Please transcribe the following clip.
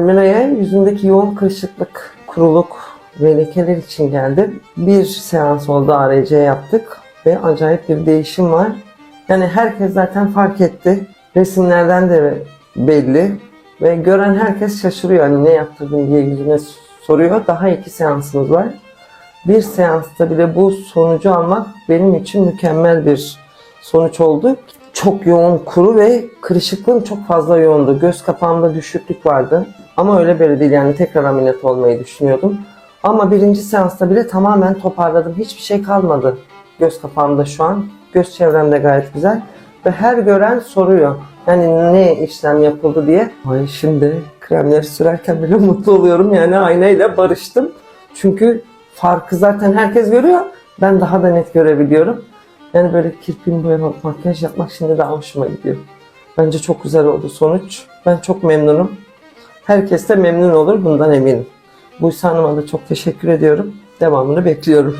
Almira'ya yüzündeki yoğun kırışıklık, kuruluk ve lekeler için geldi. Bir seans oldu ARC yaptık ve acayip bir değişim var. Yani herkes zaten fark etti. Resimlerden de belli. Ve gören herkes şaşırıyor. Hani ne yaptırdın diye yüzüme soruyor. Daha iki seansımız var. Bir seansta bile bu sonucu almak benim için mükemmel bir sonuç oldu. Çok yoğun kuru ve kırışıklığım çok fazla yoğundu. Göz kapağımda düşüklük vardı. Ama öyle böyle değil yani tekrar ameliyat olmayı düşünüyordum. Ama birinci seansta bile tamamen toparladım. Hiçbir şey kalmadı göz kapağımda şu an. Göz çevrem de gayet güzel. Ve her gören soruyor. Yani ne işlem yapıldı diye. Ay şimdi kremleri sürerken bile mutlu oluyorum. Yani aynayla barıştım. Çünkü farkı zaten herkes görüyor. Ben daha da net görebiliyorum. Yani böyle kirpin boyamak, makyaj yapmak şimdi daha hoşuma gidiyor. Bence çok güzel oldu sonuç. Ben çok memnunum. Herkes de memnun olur bundan eminim. Buysa Hanım'a da çok teşekkür ediyorum. Devamını bekliyorum.